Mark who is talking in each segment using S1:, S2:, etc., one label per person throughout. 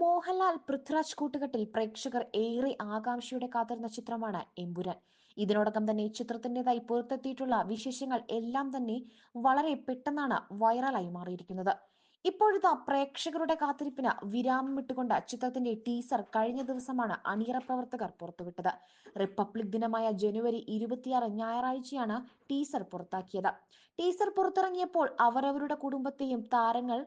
S1: മോഹൻലാൽ പൃഥ്വിരാജ് കൂട്ടുകെട്ടിൽ പ്രേക്ഷകർ ഏറെ ആകാംക്ഷയോടെ കാത്തിരുന്ന ചിത്രമാണ് എമ്പുരാൻ. ഇതിനോടകം തന്നെ ചിത്രത്തിന്റെതായി പുറത്തെത്തിയിട്ടുള്ള വിശേഷങ്ങൾ എല്ലാം തന്നെ വളരെ പെട്ടെന്നാണ് വൈറലായി മാറിയിരിക്കുന്നത്. ഇപ്പോഴത്തെ പ്രേക്ഷകരുടെ കാത്തിരിപ്പിന് വിരാമം ഇട്ടുകൊണ്ട് ചിത്രത്തിന്റെ ടീസർ കഴിഞ്ഞ ദിവസമാണ് അണിയറ പ്രവർത്തകർ പുറത്തുവിട്ടത്. റിപ്പബ്ലിക് ദിനമായ ജനുവരി ഇരുപത്തിയാറ് ഞായറാഴ്ചയാണ് ടീസർ പുറത്താക്കിയത്. ടീസർ പുറത്തിറങ്ങിയപ്പോൾ അവരവരുടെ കുടുംബത്തെയും താരങ്ങൾ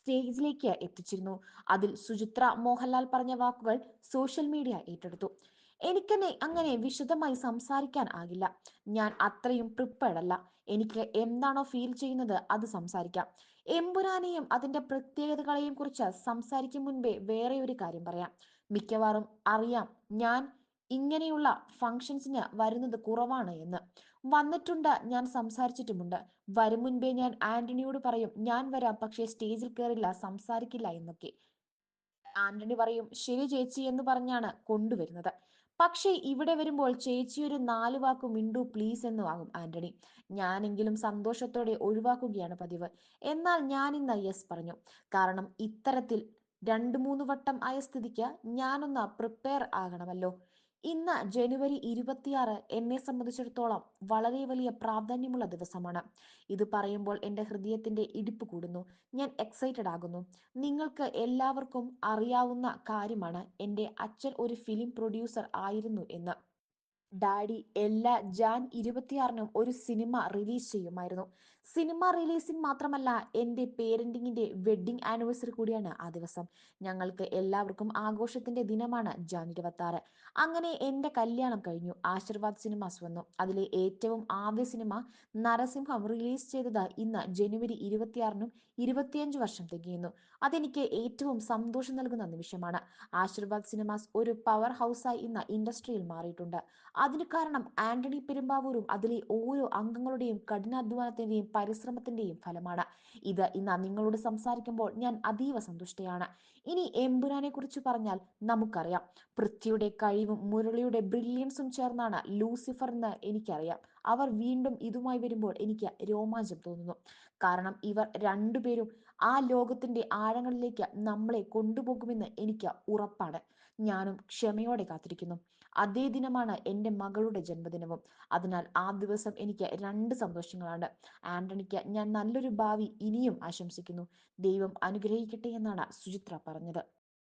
S1: സ്റ്റേജിലേക്ക് എത്തിച്ചിരുന്നു. അതിൽ സുചിത്ര മോഹൻലാൽ പറഞ്ഞ വാക്കുകൾ സോഷ്യൽ മീഡിയ ഏറ്റെടുത്തു. എനിക്കെന്നെ അങ്ങനെ വിശദമായി സംസാരിക്കാൻ ആകില്ല. ഞാൻ അത്രയും പ്രിപ്പയർഡ് അല്ല. എനിക്ക് എന്താണോ ഫീൽ ചെയ്യുന്നത് അത് സംസാരിക്കാം. എമ്പുരാനെയും അതിന്റെ പ്രത്യേകതകളെയും കുറിച്ച് സംസാരിക്കും മുൻപേ വേറെ ഒരു കാര്യം പറയാം. മിക്കവാറും അറിയാം ഞാൻ ഇങ്ങനെയുള്ള ഫങ്ഷൻസിന് വരുന്നത് കുറവാണ് എന്ന്. വന്നിട്ടുണ്ട് ഞാൻ സംസാരിച്ചിട്ടുമുണ്ട്. വരും മുൻപേ ഞാൻ ആന്റണിയോട് പറയും ഞാൻ വരാം പക്ഷേ സ്റ്റേജിൽ കയറില്ല സംസാരിക്കില്ല എന്നൊക്കെ. ആന്റണി പറയും ശരി ചേച്ചി എന്ന് പറഞ്ഞാണ് കൊണ്ടുവരുന്നത്. പക്ഷേ ഇവിടെ വരുമ്പോൾ ചേച്ചി ഒരു നാല് വാക്ക് മിണ്ടു പ്ലീസ് എന്ന് വാങ്ങും ആന്റണി. ഞാനെങ്കിലും സന്തോഷത്തോടെ ഒഴിവാക്കുകയാണ് പതിവ്. എന്നാൽ ഞാൻ ഇന്ന് യെസ് പറഞ്ഞു. കാരണം ഇത്തരത്തിൽ രണ്ട് മൂന്ന് വട്ടം ആയ സ്ഥിതിക്ക് ഞാനൊന്ന് പ്രിപ്പയർ ആകണമല്ലോ. ഇന്ന് ജനുവരി ഇരുപത്തിയാറ് എന്നെ സംബന്ധിച്ചിടത്തോളം വളരെ വലിയ പ്രാധാന്യമുള്ള ദിവസമാണ്. ഇത് പറയുമ്പോൾ എന്റെ ഹൃദയത്തിന്റെ ഇടിപ്പ് കൂടുന്നു. ഞാൻ എക്സൈറ്റഡ് ആകുന്നു. നിങ്ങൾക്ക് എല്ലാവർക്കും അറിയാവുന്ന കാര്യമാണ് എന്റെ അച്ഛൻ ഒരു ഫിലിം പ്രൊഡ്യൂസർ ആയിരുന്നു എന്ന്. ഡാഡി എല്ലാ ജാൻ ഇരുപത്തിയാറിനും ഒരു സിനിമ റിലീസ് ചെയ്യുമായിരുന്നു. സിനിമ റിലീസിംഗ് മാത്രമല്ല എന്റെ പേരന്റിങ്ങിന്റെ വെഡ്ഡിംഗ് ആനിവേഴ്സറി കൂടിയാണ് ആ ദിവസം. ഞങ്ങൾക്ക് എല്ലാവർക്കും ആഘോഷത്തിന്റെ ദിനമാണ് ജാൻ ഇരുപത്തി അങ്ങനെ എന്റെ കല്യാണം കഴിഞ്ഞു. ആശീർവാദ് സിനിമാസ് വന്നു. അതിലെ ഏറ്റവും ആദ്യ സിനിമ നരസിംഹം റിലീസ് ചെയ്തത് ഇന്ന് ജനുവരി ഇരുപത്തിയാറിനും ഇരുപത്തിയഞ്ച് വർഷം തികയുന്നു. അതെനിക്ക് ഏറ്റവും സന്തോഷം നൽകുന്ന നിമിഷമാണ്. ആശീർവാദ് സിനിമാസ് ഒരു പവർ ഹൗസായി ഇന്ന് ഇൻഡസ്ട്രിയിൽ മാറിയിട്ടുണ്ട്. അതിന് കാരണം ആന്റണി പെരുമ്പാവൂരും അതിലെ ഓരോ അംഗങ്ങളുടെയും കഠിനാധ്വാനത്തിന്റെയും പരിശ്രമത്തിന്റെയും ഫലമാണ്. ഇത് ഇന്ന് നിങ്ങളോട് സംസാരിക്കുമ്പോൾ ഞാൻ അതീവ സന്തുഷ്ടയാണ്. ഇനി എമ്പുരാനെ കുറിച്ച് പറഞ്ഞാൽ നമുക്കറിയാം. പൃഥ്വിയുടെ കഴിവും മുരളിയുടെ ബ്രില്യൻസും ചേർന്നാണ് ലൂസിഫർ എന്ന് എനിക്കറിയാം. അവർ വീണ്ടും ഇതുമായി വരുമ്പോൾ എനിക്ക് രോമാഞ്ചം തോന്നുന്നു. കാരണം ഇവർ രണ്ടുപേരും ആ ലോകത്തിന്റെ ആഴങ്ങളിലേക്ക് നമ്മളെ കൊണ്ടുപോകുമെന്ന് എനിക്ക് ഉറപ്പാണ്. ഞാനും ക്ഷമയോടെ കാത്തിരിക്കുന്നു. അതേ ദിനമാണ് എന്റെ മകളുടെ ജന്മദിനവും. അതിനാൽ ആ ദിവസം എനിക്ക് രണ്ട് സന്തോഷങ്ങളാണ്. ആന്റണിക്ക് ഞാൻ നല്ലൊരു ഭാവി ഇനിയും ആശംസിക്കുന്നു. ദൈവം അനുഗ്രഹിക്കട്ടെ എന്നാണ് സുചിത്ര പറഞ്ഞത്.